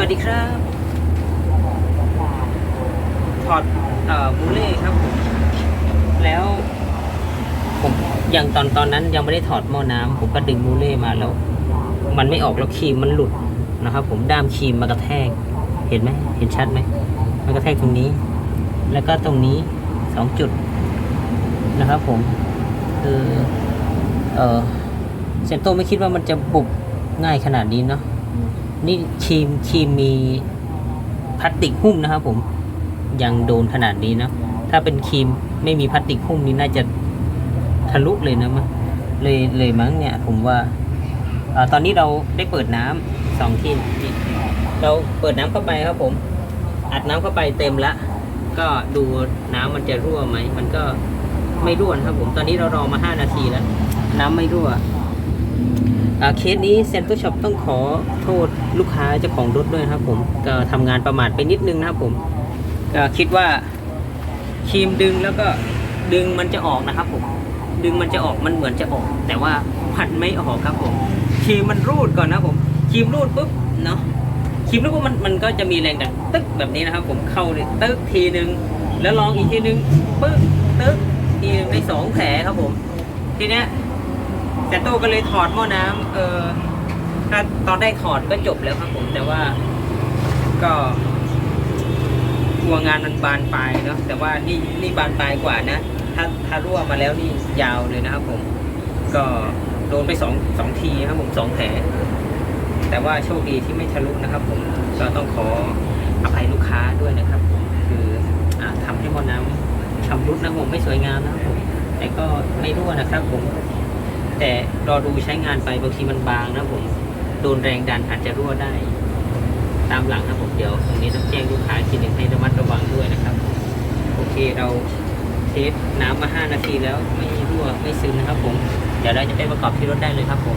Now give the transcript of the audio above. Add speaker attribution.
Speaker 1: วัสดีครับ ถอดเอ่อมูเล่ครับผมแล้วผมอย่างตอนตอนนั้นยังไม่ได้ถอดหม้อน้ำผมก็ดึงมูเล่มาแล้ว มันไม่ออกแล้วครีมมันหลุดนะครับ ผมด้ามครีมมากระแทก เห็นไหมเห็นชัดไหมมันกระแทกตรงนี้ แล้วก็ตรงนี้สองจุดนะครับผมคือเออเซนโตไม่คิดว่ามันจะบุบง่ายขนาดนี้เนาะ นี่ครีมครีมมีพลาสติกหุ้มนะครับผมยังโดนขนาดนี้นะ ถ้าเป็นครีมไม่มีพลาสติกหุ้มนี่น่าจะทะลุเลยนะมั้งเลยเลยมั้งเนี่ย ผมว่าอตอนนี้เราได้เปิดน้ำสองที่เราเปิดน้ำเข้าไปครับผม อัดน้ำเข้าไปเต็มละก็ดูน้ำมันจะรั่วไหม มันก็ไม่รั่วครับผม ตอนนี้เรารอมา5นาทีแล้ว น้ำไม่รั่ว เคสนี้เซ็นเตอร์ช็อปต้องขอโทษลูกค้าเจ้าของรถด้วยนะครับผมก็ทำงานประมาทไปนิดนึงนะครับผมก็คิดว่าครีมดึงแล้วก็ดึงมันจะออกนะครับผมดึงมันจะออกมันเหมือนจะออก แต่ว่ามันไม่ออกครับผมครีมมันรูดก่อนนะครับผมครีมรูดปุ๊บเนาะครีมรูดปุ๊บมันมันก็จะมีแรงดันตึ๊กแบบนี้นะครับ ผมเข้าเลยตึ๊กทีนึง แล้วลองอีกทีนึงปึ๊กตึ๊กทีนึงในสองแผลครับผม ทีเนี้ย แต่โต้ก็เลยถอดหม้อน้ำเออถ้าตอนได้ถอดก็จบแล้วครับผมแต่ว่าก็กลัวงานมันบานปลายเนาะแต่ว่านี่นี่บานปลายกว่านะถ้าถ้ารั่วมาแล้วนี่ยาวเลยนะครับผม ก็โดนไปสองสองทีครับผมสองแผลแต่ว่าโชคดีที่ไม่ทะลุนะครับ ผมก็ต้องขออภัยลูกค้าด้วยนะครับผมคืออทำให้หม้อน้ำชำรุดนะผมไม่สวยงามนะครับผมแต่ก็ไม่รั่วนะครับผม แต่รอดูใช้งานไปบางทีมันบางนะผมโดนแรงดันอาจจะรั่วได้ ตามหลังนะผมเดี๋ยวตรงนี้ต้องแจ้งลูกค้าทีหนึ่งให้ระมัดระวังด้วยนะครับ โอเคเราเทสน้ำมา 5 นาทีแล้วไม่รั่วไม่ซึมนะครับผม เดี๋ยวเราจะไปประกอบที่รถได้เลยครับผม